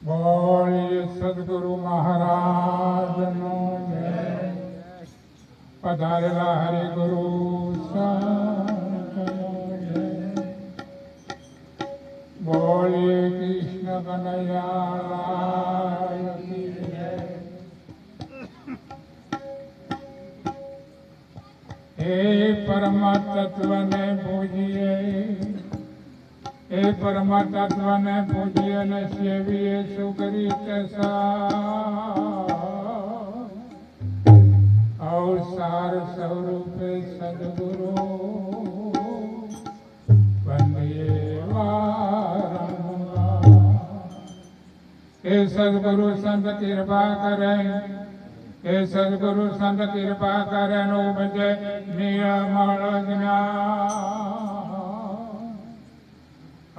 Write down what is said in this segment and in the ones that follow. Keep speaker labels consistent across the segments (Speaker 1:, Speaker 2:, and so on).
Speaker 1: બોલીએ સદગુરુ મહારાજનો પધારેલા હરિ એ પરમાત્માને પૂજી અને સેવીએ સુકરી અવસાર સ્વરૂપે સદગુરુ વંદે વારંવાર. એ સદગુરુ સંત કૃપા કરે એ સદગુરુ સંત કૃપા કરે, નો નિયમળ જ્ઞાન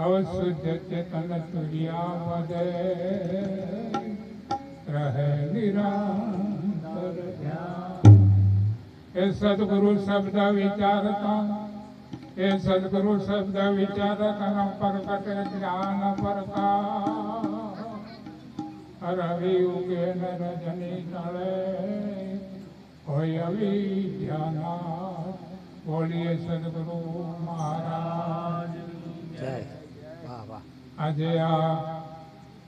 Speaker 1: અવશુદ્ધ ચેતન તુર્યા પદે રહે નિરંતર એ સદગુરુ શબ્દ વિચારતા, એ સદગુરુ શબ્દ વિચારતા પ્રકટ જ્ઞાન પરતા રવિ ઉગે રજની તળે હોય અવિદ્યાના બોલીએ સદગુરુ મહારાજ.
Speaker 2: જય.
Speaker 1: આજે આ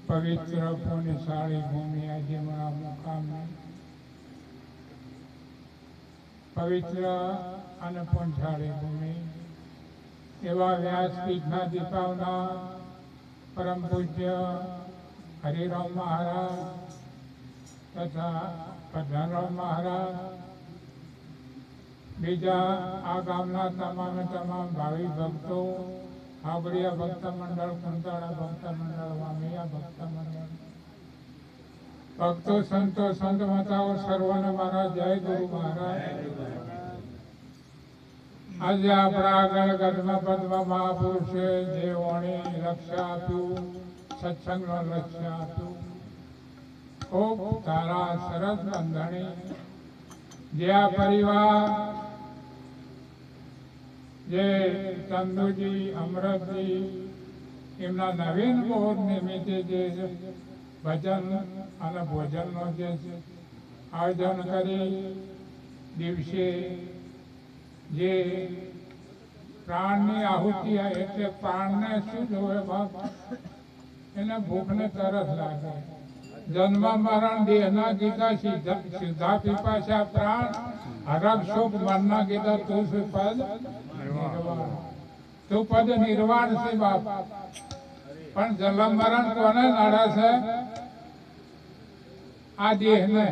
Speaker 1: પવિત્ર પુણ્યશાળી ભૂમિ આજે મારા મુકામે. પવિત્ર અને પુણ્યશાળી ભૂમિ. એવા વ્યાસપીઠના દીપાવના પરમ પૂજ્ય હરિરામ મહારાજ તથા પ્રધાનરામ મહારાજ, બીજા આ ગામના તમામે તમામ ભાવિ ભક્તો હાવડિયા ભક્ત મંડળ કુંતાળા ભક્ત મંડળ વામિયા ભક્ત મંડળ ભક્તો, સંતો, સંત માતાઓ, સર્વને મારા જય ગુરુ મહારાજ. આજે આપણા આગળ ગઢમાં પદ્મ મહાપુરુષે જે વાણી લક્ષ્ય આપ્યું, સત્સંગનો લક્ષ્ય આપ્યું. ખૂબ તારા સરસ બંધણી. જે આ પરિવાર જે ચંદુજી અમરતજી, એમના નવીન બોર નિમિત્તે જે ભજન અને ભોજનનો જે આયોજન કરી દિવસે જે પ્રાણની આહુતિ એટલે પ્રાણને શું જોવે બાપ, એને ભૂખને તરસ લાગે. જન્મ મરણ, દેહના ગીતા સીધા પીપાશા પ્રાણ હરક શોક, મનના ગીતા તું પદ તું પદ નિર્વાણ છે, બાપ. પણ જન્મ મરણ કોને નડે છે? આ દેહને.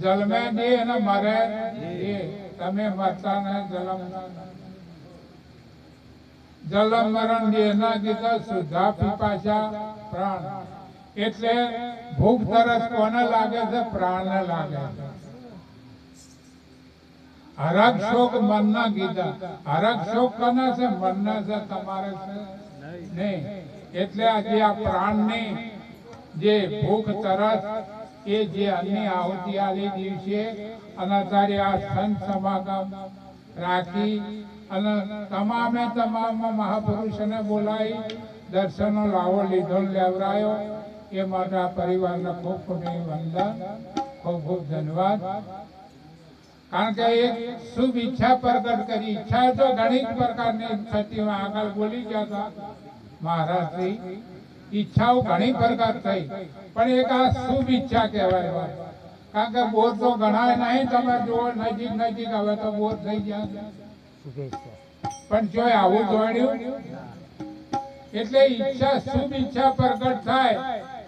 Speaker 1: જલમે દેહ ને મરે, દેહ. તમે મરતા ને જલમ જલમ મરણ, દેહના ગીતા સુધા પીપાશા પ્રાણ. એટલે ભૂખ તરસ કોને લાગે છે? પ્રાણને લાગે છે. હરક શોક મનના ગીતા. હરક શોક કોને છે? મનના છે તમારે છે? નહીં. એટલે આજે આ પ્રાણની જે ભૂખ તરસ એ જે અન્ય આહુતિ આલી દિવસે અને અત્યારે આ સંત સમાગમ રાખી અને તમામે તમામ મહાપુરુષને બોલાવી દર્શનનો લાવો, લીધો લેવરાયો એ માટે આ પરિવારને ખૂબ ખૂબ વંદન, ખૂબ ખૂબ ધન્યવાદ. કારણ કે એક શુભ ઈચ્છા પ્રગટ કરી. ઈચ્છા તો ઘણી પ્રકારની થતી આગળ બોલી ગયા હતા મહારાજથી ઈચ્છાઓ ઘણી પ્રકાર થઈ. પણ એક આ શુભ ઈચ્છા કહેવાય કારણ કે બોર તો ઘણા નહીં, તમે જુઓ નજીક નજીક હવે તો બોર થઈ ગયા. પણ જો આવું જોડ્યું, એટલે ઈચ્છા શુભ ઈચ્છા પ્રગટ થાય.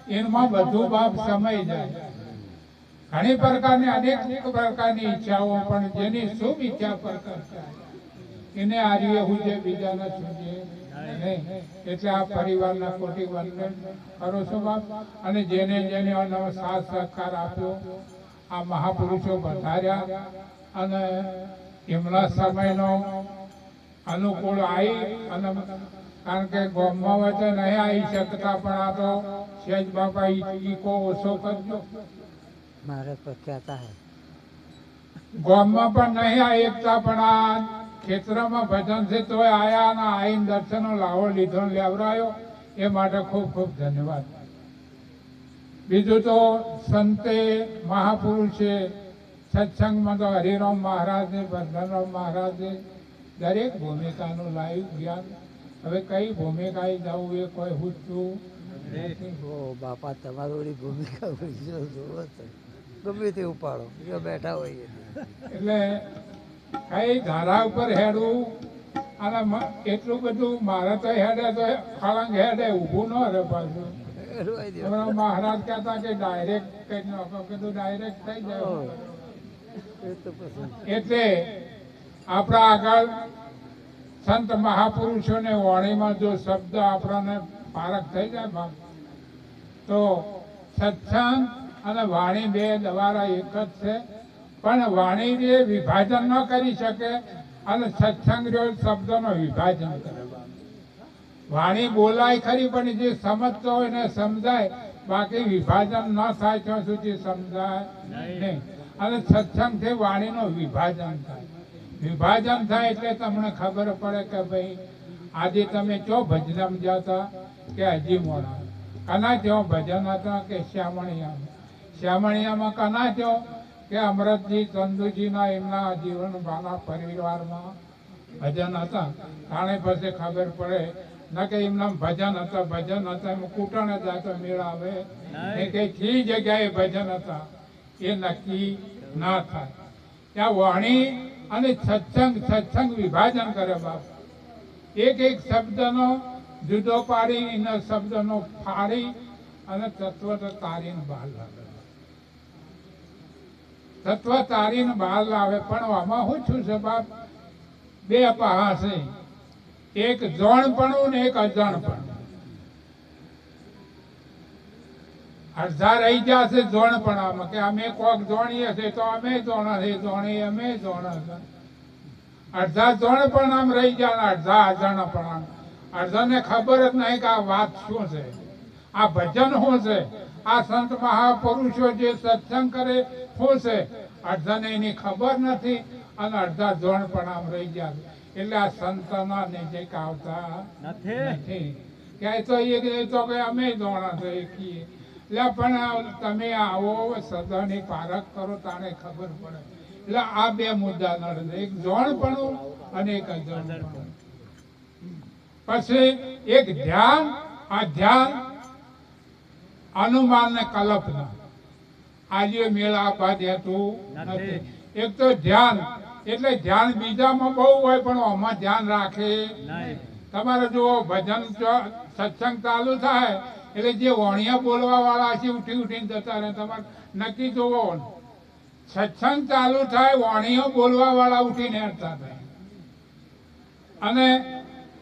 Speaker 1: એમાં બધું બાપ સમય જાય. ઘણી પ્રકારની અનેક પ્રકારની ઈચ્છાઓ, પણ જેની શુભ ઈચ્છા પર થાય એને આર્ય છે, બીજાના સૂજે છે. એટલે આ પરિવારના કોટી વંદન કરો છો બાપ. અને જેને જેને સાથ સહકાર આપ્યો, આ મહાપુરુષો વધાર્યા. અને એમના સમયનો અનુકૂળ આવી અને કારણ કે ગોમમાં હોય તો નહીં આવી શકતા પણ આ તો સહેજ બાપા ઈકો ઓછો કરજો
Speaker 2: મારે પર કહેતા હે.
Speaker 1: ગામમાં પણ નહીં આવી શકતા પણ આ ખેતરમાં ભજન છે તોય આયા અને આઈન દર્શનનો લાવો લીધો લેવડાયો એ માટે ખૂબ ખૂબ ધન્યવાદ. બીજું તો સંતે મહાપુરુષે સત્સંગમાં તો હરિરામ મહારાજે બંધનરામ મહારાજે દરેક ભૂમિકાનું લાઈવ જ્ઞાન હવે કઈ ભૂમિકાએ જવું એ કોઈ.
Speaker 2: ઓ બાપા તમારી ભૂમિકા જોવો ગમે તે ઉપાડો જો બેઠા હોઈએ
Speaker 1: એટલે કઈ ધારા ઉપર હેડવું અને એટલું બધું મારે તો હેડે તો ખળંગ હેડે ઊભું ન રહે પાછું. મહારાજ કહેતા કે ડાયરેક્ટ કઈ નાખો કીધું ડાયરેક્ટ થઈ જાય. એટલે આપણા આગળ સંત મહાપુરુષોને વાણીમાં જો શબ્દ આપણને પારખ થઈ જાય તો સત્સંગ અને વાણી બે દ્વારા એક જ છે. પણ વાણી જે વિભાજન ન કરી શકે, અને સત્સંગ જો શબ્દનો વિભાજન કરે વાણી બોલાય ખરી, પણ જે સમજતો હોય ને સમજાય. બાકી વિભાજન ન થાય ત્યાં સુધી સમજાય નહીં. અને સત્સંગથી વાણીનો વિભાજન થાય. વિભાજન થાય એટલે તમને ખબર પડે કે ભાઈ આજે તમે ચો ભજનમ જતા કે હજી મોડા? કના જો ભજન હતા કે શ્યામણિયામાં? શ્યામણિયામાં કના જો કે અમૃતજી ચંદુજીના એમના જીવન બાલા પરિવારમાં ભજન હતા. કારણે પછી ખબર પડે ન કે એમના ભજન હતા ભજન હતા એમ કૂટણ હતા તો મેળ આવે. ને કે કઈ જગ્યાએ ભજન હતા. એ નક્કી ના થાય. ત્યાં વાણી અને સત્સંગ સત્સંગ વિભાજન કરે બાપ. એક એક શબ્દનો જુદો પાડી, એના શબ્દનો ફાડી અને તત્વ તારીને બહાર લાવે. તત્વ તારીને બહાર લાવે, પણ આમાં હું છું છે બાપ? બે પહા છે એક જણપણું ને એક અજાણપણું અડધા રહી જશે જોણપણામાં કે અમે કોક જોણીએ છે તો અમે જોણા છે જોણી અમે જોણા છે. અડધા જોણપણામ રહી જાય અડધા અજાણપણામ અડધાને ખબર જ નહીં કે આ વાત શું છે. આ ભજન શું છે? આ સંત મહાપુરુષો જે સત્સંગ કરે શું છે? અડધાને એની ખબર નથી અને અડધા જોણપણામ રહી જાય એટલે આ સંતના નજીક આવતા નથી. ક્યાંય તો એ તો કે અમે જોણા છે કીએ એટલે પણ તમે આવો સદાની પારખ કરો તાને ખબર પડે. એટલે આ બે મુદ્દા નડે એક જોણપણું અને એક અજાણપણું પછી એક ધ્યાન આ ધ્યાન અનુમાન ને કલ્પના. આજે મેળ આપવા દેતું નથી. એક તો ધ્યાન એટલે ધ્યાન બીજામાં બહુ હોય પણ આમાં ધ્યાન રાખે. તમારે જુઓ ભજન સત્સંગ ચાલુ થાય એટલે જે વણિયા બોલવા વાળા છે, ઉઠી ઉઠીને જતા રહે, તમારે નક્કી જોવો સત્સંગ ચાલુ થાય, વણિયો બોલવા વાળા ઉઠીને હેરતા થાય. અને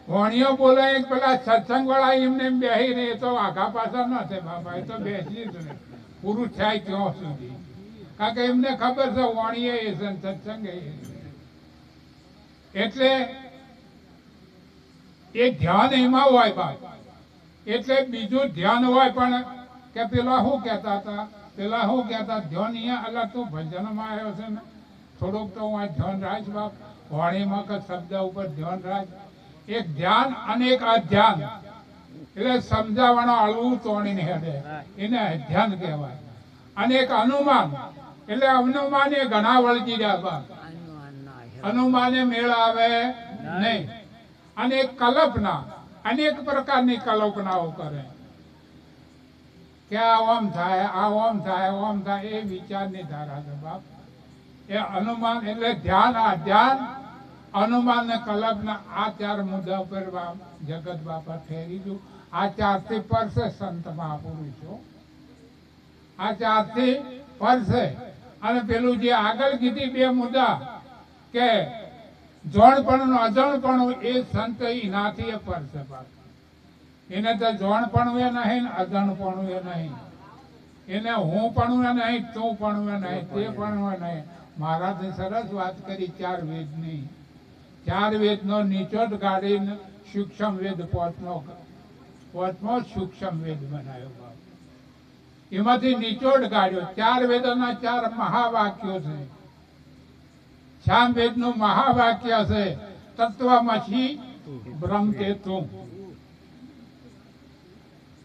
Speaker 1: વણિયો બોલે પેલા સત્સંગ વાળા એમને એમ બેસી રહે તો આઘા પાછા ન થાય, બાપા, એ તો બેસી જ રહે. પૂરું થાય ક્યાં સુધી. કારણ કે એમને ખબર છે વાણીએ એ છે સત્સંગ એટલે એ ધ્યાન એમાં હોય બાપ. એટલે બીજું ધ્યાન હોય પણ કે પેલા શું કહેતા હતા? પેલા શું કહેતા? ધ્યાન અહીંયા અલગ તું ભજનમાં આવ્યો છે ને. થોડુંક તો હું આ ધ્યાન રાખ બાપ. વાણીમાં કે શબ્દ ઉપર ધ્યાન રાખ. એક ધ્યાન અને એક અધ્યાન. એટલે સમજાવવાનો અળવું તોણીને હેડે. એને અધ્યાન કહેવાય. અને એક અનુમાન. એટલે અનુમાન એ ઘણા વળગી રહ્યા બાપ.
Speaker 2: અનુમાને
Speaker 1: મેળ આવે નહીં. અને એક કલ્પના. અનેક પ્રકારની કલ્પનાઓ કરે. કે આ ઓમ થાય, આ ઓમ થાય ઓમ થાય, એ વિચારની ધારા છે બાપ. એ અનુમાન, એટલે ધ્યાન, આ ધ્યાન, અનુમાન ને કલ્પના, આ ચાર મુદ્દા પર જગત બાપા ફેરી દઉં. આ ચારથી પરસે સંત મહાપુરુષો આ ચારથી પરસે. અને પેલું જે આગળ કીધી બે મુદ્દા, કે જોણપણું અજણપણું એ સંત નાથી એ પરસે એને તો જોણપણું નહીં અજણપણું નહીં. એને હું પણ નહીં તું પણ નહીં તે પણ નહીં. મહારાજે સરસ વાત કરી, ચાર વેદની. ચાર વેદનો નીચોટ કાઢીને સૂક્ષ્મ વેદ પોતનો પોતનો સૂક્ષ્મ વેદ બનાવ્યો એમાંથી નીચોડ કાઢ્યો ચાર વેદોના ચાર મહાવાક્યો છે. શ્યામ વેદનું મહાવાક્ય છે તત્વમસી બ્રહ્મ તે તું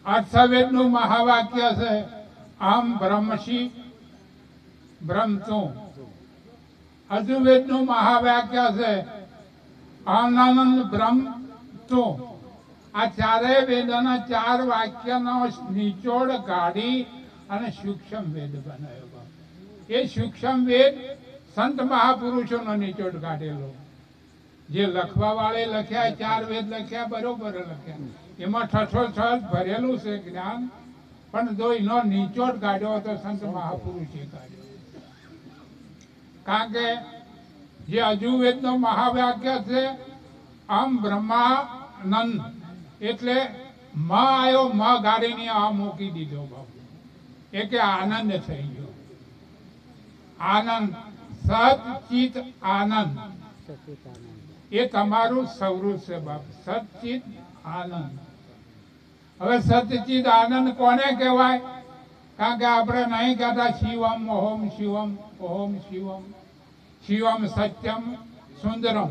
Speaker 1: અર્થવેદનું મહાવાક્ય છે, આમ બ્રહ્મશી બ્રહ્મ તું નું મહાવાક્ય છે, આનંદ બ્રહ્મ તું આ ચારેય વેદોના ચાર વાક્યનો નિચોડ કાઢી અને સૂક્ષ્મ વેદ બનાવ્યો. એ સૂક્ષ્મ વેદ સંત મહાપુરુષોનો નિચોડ કાઢેલો. જે લખવા વાળે લખ્યા, ચાર વેદ લખ્યા, બરોબર લખ્યા. એમાં ઠસો છસ ભરેલું છે જ્ઞાન, પણ જો એનો નીચોટ કાઢ્યો તો સંત મહાપુરુષે કાઢ્યો. કારણ કે જે અજુર્વેદનો મહાવાક્ય છે, આમ બ્રહ્માનંદ એટલે મ આવ્યો મ ગાડીને આ મૂકી દીધો બાપુ. એ કે આનંદ થઈ ગયો. આનંદ સત ચિત આનંદ એ તમારું સ્વરૂપ છે બાપ સચિત આનંદ હવે સચિત આનંદ કોને કહેવાય કારણ કે આપણે નહીં કહેતા શિવમ ઓમ શિવમ ઓમ શિવમ શિવમ સત્યમ સુંદરમ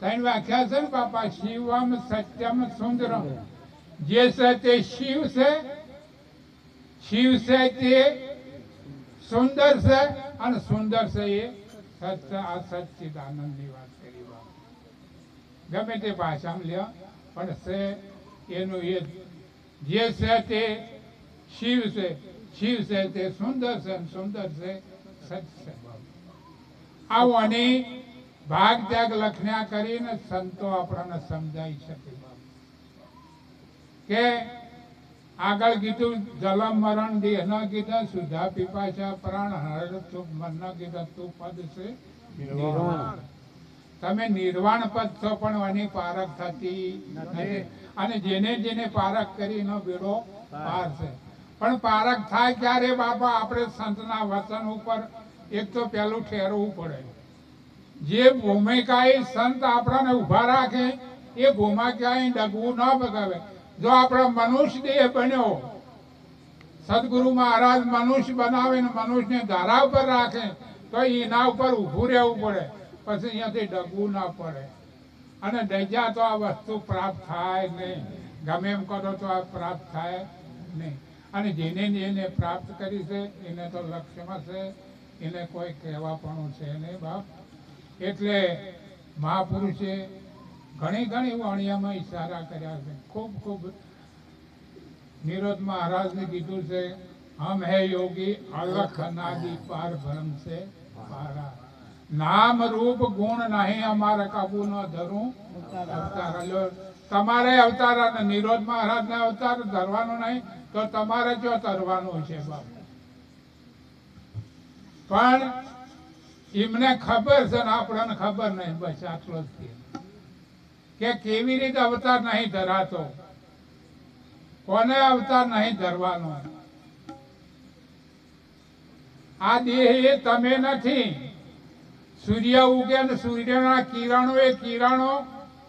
Speaker 1: ત્રણ વ્યાખ્યા છે ને બાપા શિવમ સત્યમ સુંદરમ જે છે તે શિવ છે શિવ છે તે સુંદર છે અને સુંદર છે એ સત્ય આ સચ્ચિદ આનંદની વાત કરી ગમે તે ભાષામાં લ્યો, પણ છે એનું એ જે. છે તે શિવ છે શિવ છે તે સુંદર છે અને સુંદર છે સચ છે બાપ આવવાની ભાગ ત્યાગ લખણ્યા કરીને સંતો આપણને સમજાઈ શકે કે આગળ કીધું, જલમ મરણ દેહ ન કીધા સુધા પીપાશા પ્રાણ હર તું મન ન કીધા, તું પદ છે તમે નિર્વાણ પદ છો, પણ એની પારખ થતી નથી. અને જેને જેને પારખ કરી એનો બેડો પાર છે. પણ પારખ થાય ક્યારે બાપા, આપણે સંતના વચન ઉપર એક તો પેલું ઠેરવું પડે. જે ભૂમિકાએ સંત આપણને ઊભા રાખે, એ ભૂમિકાએ ડગવું ન બગાવે જો આપણો મનુષ્ય દેહ બન્યો, સદગુરુ મહારાજ મનુષ્ય બનાવે ને મનુષ્યને ધારા ઉપર રાખે, તો એના ઉપર ઊભું રહેવું પડે. પછી અહીંયાથી ડગવું ના પડે. અને ડજા તો આ વસ્તુ પ્રાપ્ત થાય નહીં. ગમે એમ કરો તો આ પ્રાપ્ત થાય નહીં. અને જેને જેને પ્રાપ્ત કરી છે, એને તો લક્ષ્યમાં છે. એને કોઈ કહેવાપણું છે નહીં બાપ. એટલે મહાપુરુષે ઘણી ઘણી વાણિયામાં ઈશારા કર્યા છે. ખૂબ ખૂબ નિરોધ મહારાજને કીધું છે, હમ હે યોગી અલખ નાદી પાર ભ્રમ છે પારા. નામ રૂપ ગુણ નહીં અમારે કાબુ ન ધરું. અવતાર તમારે અવતાર નિરોધ મહારાજ ને અવતાર ધરવાનો નહીં, તો તમારે જો તરવાનું છે બાપુ. પણ એમને ખબર છે ને આપણને ખબર નહીં, બસ આટલો જ કે કેવી રીતે અવતાર નહીં ધરાતો? કોને અવતાર નહીં ધરવાનો? આ દેહ એ તમે નથી. સૂર્ય ઉગે અને સૂર્યના કિરણો એ કિરણો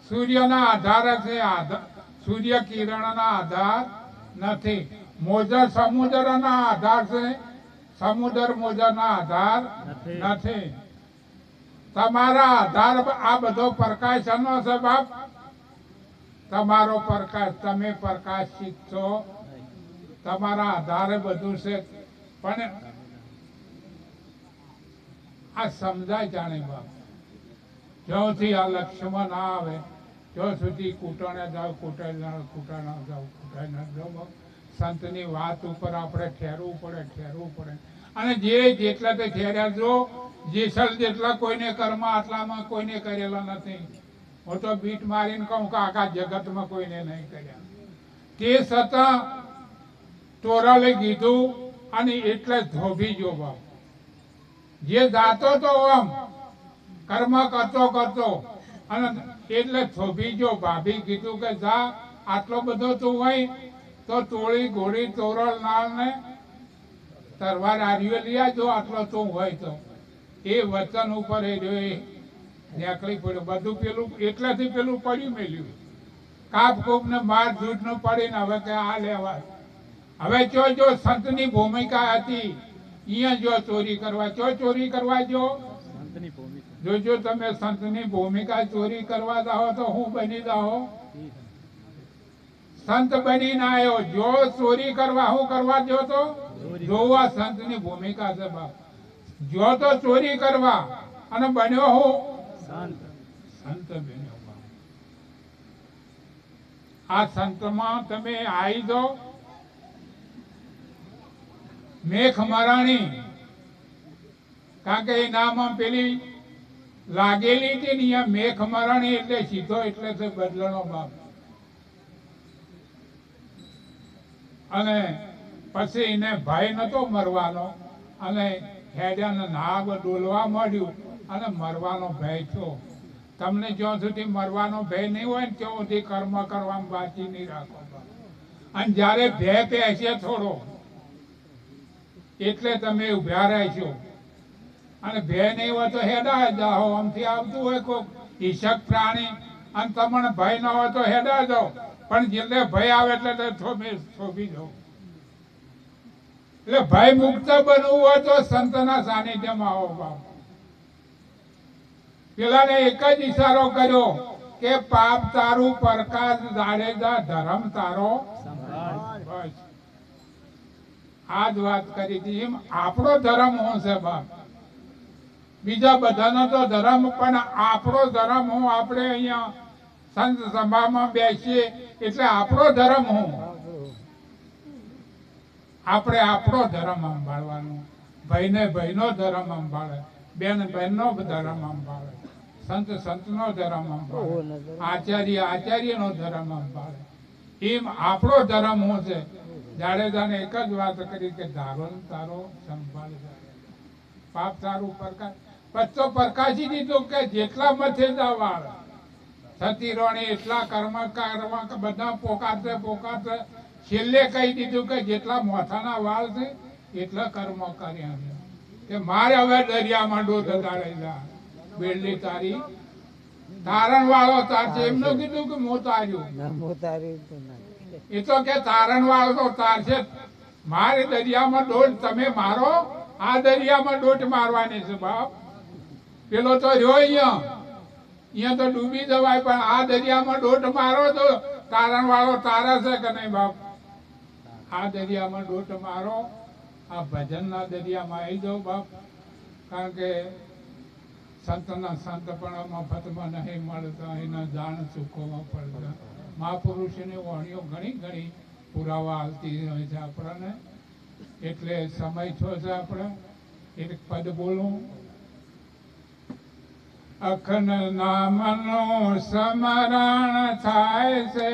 Speaker 1: સૂર્યના આધાર છે. સૂર્ય કિરણના આધાર નથી. મોજર સમુદ્રના આધાર છે. સમુદ્ર મોજરના આધાર નથી. તમારા આધાર આ બધો પ્રકાશ એનો છે, બાપ? તમારો પ્રકાશ, તમે પ્રકાશિત છો. તમારા આધારે બધું છે. પણ આ સમજાય જાણે, બાપ? જ્યાંથી આ લક્ષ્મણ ના આવે ત્યાં સુધી કૂટણે જાવ, કૂટે ના કૂટા ના જાઓ કૂટાઈ ના બાપ. સંતની વાત ઉપર આપણે ઠેરવું પડે ઠેરવું પડે. અને જે જેટલા તે ઠેર્યા જો જેસલ જેટલા કોઈને કર્મ આટલામાં કોઈને કરેલા નથી. હું તો બીટ મારીને કહું કે આખા જગતમાં કોઈને નહીં કર્યા. તે છતાં તોરલે કીધું અને એટલે ધોભી જો બાપ. જે જાતો તો આમ કર્મ કરતો કરતો, અને એટલે થોભી જો ભાભી કીધું કે જા, આટલો બધો તું હોય, તો તોળી ઘોડી તોરલ નાળ ને તરવાર આર્યો લઈ જો આટલો તો હોય તો. એ વચન ઉપર એ જો એ નીકળી પડ્યો. બધું પેલું એટલાથી પેલું પડ્યું મેલ્યું. કાપ કૂપ ને માર જૂઠનું પડીને હવે કે આ લેવા. હવે જો જો સંતની ભૂમિકા હતી અહીંયા જો ચોરી કરવા. જો ચોરી કરવા જો? જો જો તમે સંતની ભૂમિકા ચોરી કરવા જાઓ તો હું બની જાઓ? સંત બનીને આવ્યો જો ચોરી કરવા હું કરવા જો તો? જોવા સંતની ભૂમિકા છે બાપ જો તો ચોરી કરવા અને બન્યો હું. સંત. બન્યો બાપ આ સંતમાં તમે આવી દો મેઘ મરાણી. કારણ કે એ નામ પેલી લાગેલી હતી ને અહીંયા મેઘ મરાણી એટલે સીધો એટલે છે બદલનો બાપ. અને પછી એને ભય નતો મરવાનો. અને હેડ્યાને નાગ ડોલવા માંડ્યું અને મરવાનો ભય થયો. તમને જ્યાં સુધી મરવાનો ભય નહીં હોય ને ત્યાં સુધી કર્મ કરવામાં બાકી નહીં રાખો. અને જ્યારે ભય પહેશે થોડો. એટલે તમે ઉભ્યા રહેશો અને ભય નહીં હોય તો હેડા જાઓ. આમથી આવતું હોય કોઈક ઈશક પ્રાણી. અને તમને ભય ન હોય તો હેડા જાઓ. પણ જેટલે ભય આવે એટલે થોભી થોભી જાઓ. એટલે ભય મુક્ત બનવું હોય તો સંતના સાનિધ્યમાં આવો બાપુ. પેલાને એક જ ઈશારો કર્યો કે પાપ તારું પ્રકાશ જાડેજા ધર્મ તારો આ જ વાત કરી હતી. એમ આપણો ધર્મ હું છે બાપ? બીજા બધાનો તો ધર્મ, પણ આપણો ધર્મ હું આપણે અહીંયા સંત સભામાં બેસીએ એટલે આપણો ધર્મ હું? આપણે આપણો ધર્મ સંભાળવાનો. ભાઈને ભાઈનો ધર્મ સંભાળે બેન બહેનનો ધર્મ સંભાળે સંત સંતનો ધર્મ સંભાળે આચાર્ય આચાર્યનો ધર્મ સંભાળે. એમ આપણો ધર્મ હું છે? જાડેજાને એક જ વાત કરી કે ધારો તારો સંભાળ પાપ તારું પ્રકાશ. પછી પ્રકાશી દીધું કે જેટલા મથે વાળ સતી રોણી એટલા કર્મ કર્મ બધા પોકાતે પોકાશે છેલ્લે કહી દીધું કે જેટલા મોથાના વાળ છે એટલા કર્મ કર્યા છે. કે મારે હવે દરિયામાં તારે જા. બેડલી તારી. તારણ વાળો તાર છે. એમનું કીધું કે મોતાર્યું તાર્યું. એ તો કે તારણ વાળો તો તાર છે. મારે દરિયામાં ડોટ તમે મારો આ દરિયામાં ડોટ મારવાની છે બાપ. પેલો તો રહ્યો અહીંયા. અહીંયા તો ડૂબી જવાય પણ આ દરિયામાં ડોટ મારો તો તારણ વાળો તારા છે કે નહીં બાપ? આ દરિયામાં ડોટ મારો. આ ભજનના દરિયામાં આવી જાઓ બાપ. કારણ કે સંતના સંતપણામાં ફતમાં નહીં મળતા, એના જાણ ચૂકવવા પડતા. મહાપુરુષની વાણીઓ ઘણી ઘણી પુરાવા આવતી હોય છે આપણને. એટલે સમય છો છે આપણે. એક પદ બોલું. અખન નામનો સ્મરણ થાય છે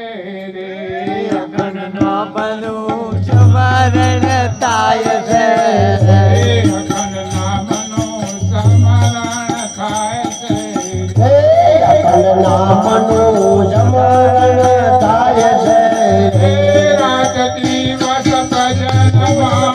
Speaker 1: રે.
Speaker 2: અખંડ નામનું સ્મરણ થાય છે.
Speaker 1: નામનું સ્મરણ થાય છે. રાત દિવસ ભજનમાં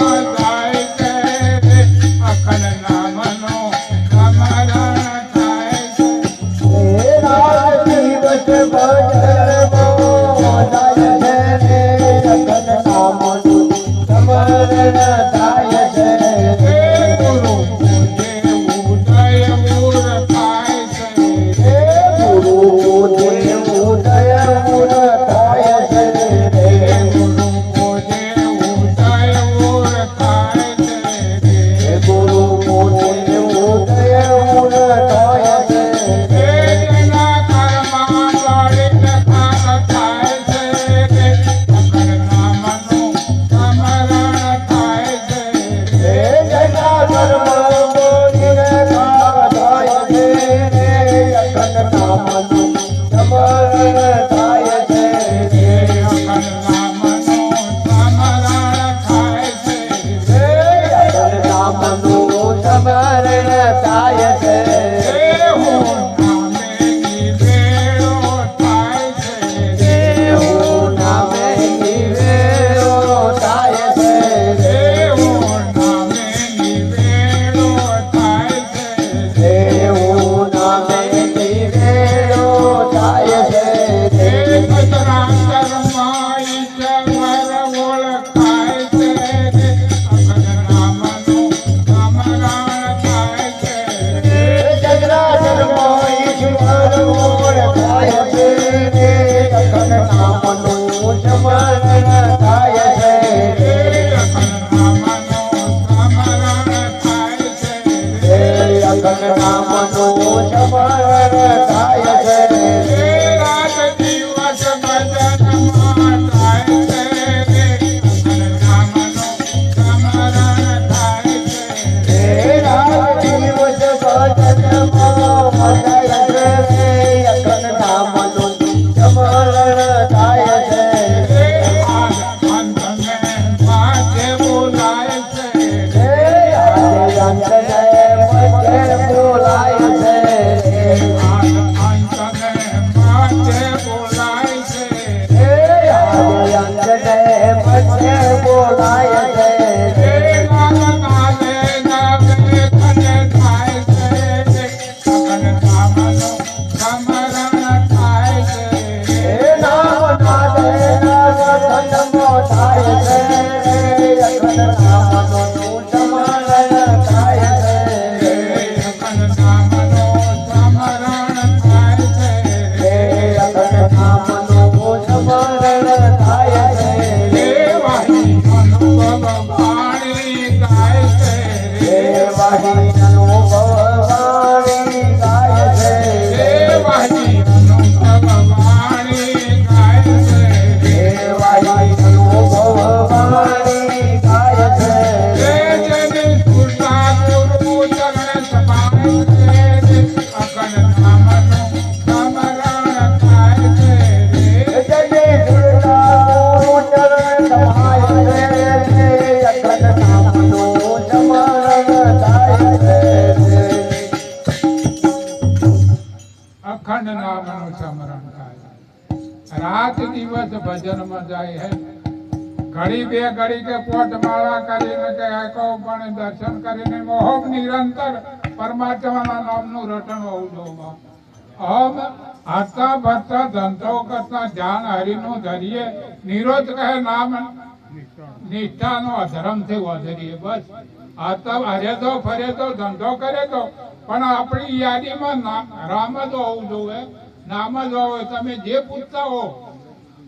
Speaker 1: રાત દિવસ ભજનમાં જાય હે. ઘડી બે ઘડી કે પોટ માળા કરીને કે એકો પણ દર્શન કરીને મોહમ નિરંતર પરમાત્માના નામનું રટણ હોવું જોઈએ અહમ હરતા ભરતા ધંધો કરતા ધ્યાન હરિનું ધરીએ. નિરોધ કહે નામ નિષ્ઠાનો અધરમથી વધરીએ. બસ. હરતા હરે તો ફરે તો ધંધો કરે તો. પણ આપણી યાદીમાં રામ જ હોવું જોઈએ. નામ જ હોવું. તમે જે પૂછતા હો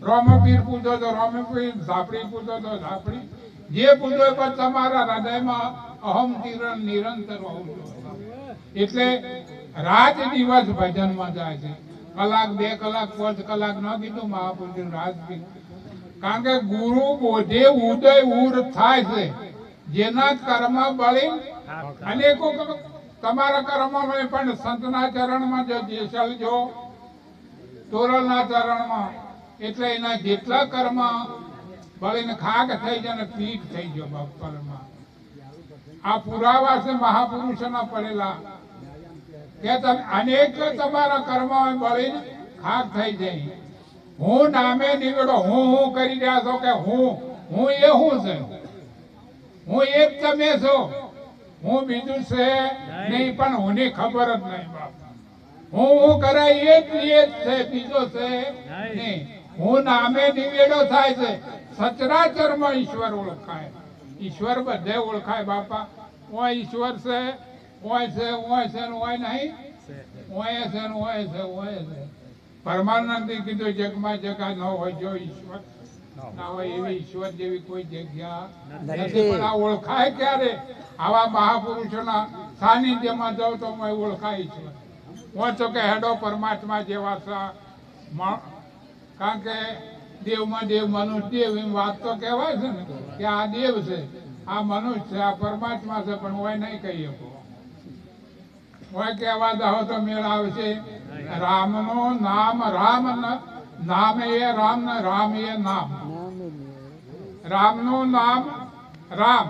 Speaker 1: રોમપીર પૂછો તો રોમપીર ઝાપડી પૂછો તો ઝાપડી. જે એ પણ તમારા હૃદયમાં અહમ કિરણ નિરંતર હોવું એટલે રાત દિવસ ભજનમાં જાય છે. કલાક, બે કલાક, પાંચ કલાક ન કીધું મહાપુરુષ રાત કારણ કે ગુરુ બોધે ઉદય ઉર થાય છે. જેના કર્મ બળી અનેકો તમારા કર્મમાં પણ સંતના ચરણમાં જો જેસલ જો, તોરલના ચરણમાં એટલે એના જેટલા કર્મ બળીને ખાક થઈ જાય પીઠ થઈ ગયો બપોરમાં. આ પુરાવા છે મહાપુરુષોના પડેલા. કે તમે અનેક તમારા કર્મ બળીને ખાક થઈ જાય. હું નામે નીકળો હું હું કરી રહ્યા છો કે હું હું એ હું છે? હું એક તમે છો? હું બીજું છે નહીં પણ હુંને ખબર જ નહીં બાપ. હું હું કરાય એ જ છે બીજો છે નહીં. હું નામે નિવેડો થાય છે. સચરાચરમાં ઈશ્વર ઓળખાય. ઈશ્વર બધે ઓળખાય બાપા. ઓય ઈશ્વર છે ઓય છે ઓય છે ઓય નહીં. ઓય છે ઓય છે ઓય છે. પરમાનંદે કીધું જગમાં જગા ન હોય જો ઈશ્વર. ના હોય એવી ઈશ્વર જેવી કોઈ જગ્યા નથી. પણ આ ઓળખાય ક્યારે? આવા મહાપુરુષોના સાનિધ્યમાં જાઉં તો ઓળખાય ઈશ્વર. હું તો કે હેડો પરમાત્મા જેવા કારણ કે દેવમાં દેવ મનુષ્ય, દેવ એમ વાત તો કહેવાય છે ને, કે આ દેવ છે, આ મનુષ્ય છે, આ પરમાત્મા છે, પણ હોય નહીં કહી શકો. હોય કહેવા દહો તો મેળ આવશે રામનું નામ, રામ નામ એ રામ ને, રામ એ નામ. રામનું નામ રામ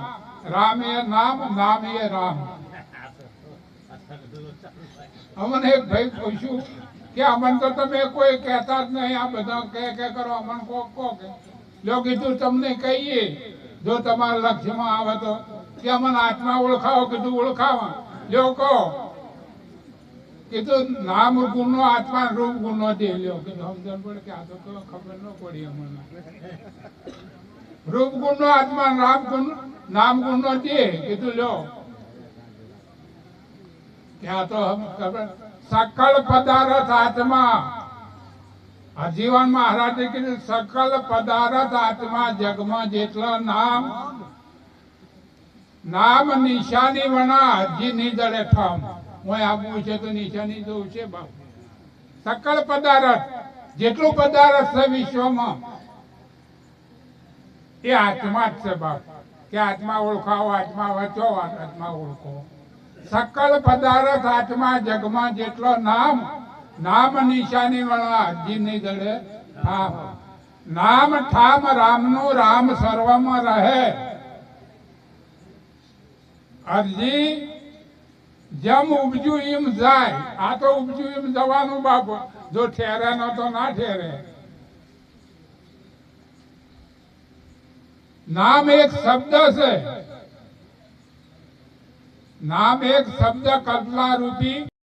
Speaker 1: રામ એ નામ નામ એ રામ. અમને એક ભાઈ પૂછ્યું કે અમને તો તમે કોઈ કહેતા જ નહીં, આ બધા કે કે કરો, અમને કો કો કે. લો કીધું તમને કહીએ, જો તમારા લક્ષ્યમાં આવે તો, કે અમને આત્મા ઓળખાવો કીધું ઓળખાવા. જો કહો. કીધું નામ ગુણનો આત્મા રૂપ ગુણનો દે. લ્યો કીધું, સમજણ પડે કે આ તો ખબર ન પડી અમને. રૂપ ગુણ નો આત્મા રામ ગુણ, નામ ગુણ નો દે. કીધું, લ્યો. ક્યાં તો હમ ખબર સકલ પદાર્થ આત્મા. આજીવન જીવન મહારાજે કીધું, સકલ પદાર્થ આત્મા જગમાં જેટલા નામ. નામ નિશાની વણા હજી ની દળે ઠામ. હું આપવું છે તો નિશાની જોવું છે બાપુ. સકળ પદાર્થ, જેટલું પદાર્થ છે વિશ્વમાં, એ આત્મા જ છે બાપ. કે આત્મા ઓળખાવો, આત્મા વચો, આત્મા ઓળખો. સકળ પદાર્થ આત્મા જગમાં જેટલો નામ નામ નિશાની વાળા અરજી દળે નામ ઠામ, રામનું રામ સર્વમાં રહે. અરજી, જેમ ઉપજ્યું એમ જાય. આ તો ઉપજ્યું એમ જવાનું બાપ. જો ઠેરે ન તો ના ઠેરે. નામ એક શબ્દ છે. નામ એક શબ્દ કલ્પના રૂપી